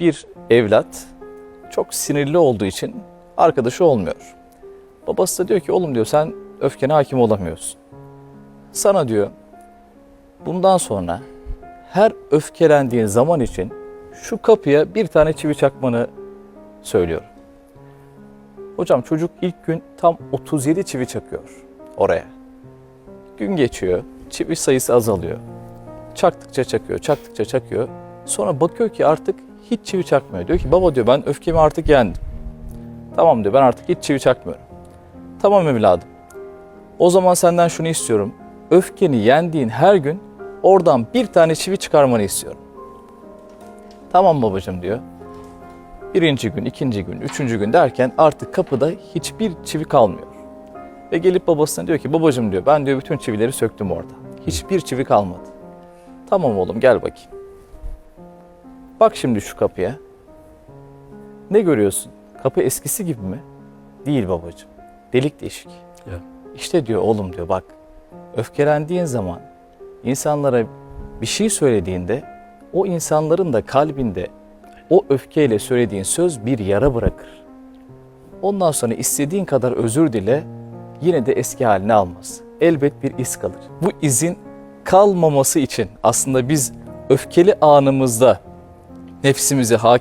Bir evlat çok sinirli olduğu için arkadaşı olmuyor. Babası da diyor ki oğlum diyor sen öfkene hakim olamıyorsun. Sana diyor bundan sonra her öfkelendiğin zaman için şu kapıya bir tane çivi çakmanı söylüyorum. Hocam çocuk ilk gün tam 37 çivi çakıyor oraya. Gün geçiyor, çivi sayısı azalıyor. Çaktıkça çakıyor, çaktıkça çakıyor. Sonra bakıyor ki artık hiç çivi çakmıyor. Diyor ki baba diyor ben öfkemi artık yendim. Tamam diyor ben artık hiç çivi çakmıyorum. Tamam evladım. O zaman senden şunu istiyorum. Öfkeni yendiğin her gün oradan bir tane çivi çıkarmanı istiyorum. Tamam babacığım diyor. Birinci gün, ikinci gün, üçüncü gün derken artık kapıda hiçbir çivi kalmıyor. Ve gelip babasına diyor ki babacığım diyor ben diyor bütün çivileri söktüm orada. Hiçbir çivi kalmadı. Tamam oğlum gel bakayım. Bak şimdi şu kapıya. Ne görüyorsun? Kapı eskisi gibi mi? Değil babacığım. Delik deşik. Ya. İşte diyor oğlum diyor bak. Öfkelendiğin zaman insanlara bir şey söylediğinde o insanların da kalbinde o öfkeyle söylediğin söz bir yara bırakır. Ondan sonra istediğin kadar özür dile yine de eski haline almaz. Elbet bir iz kalır. Bu izin kalmaması için aslında biz öfkeli anımızda nefsimizi hakim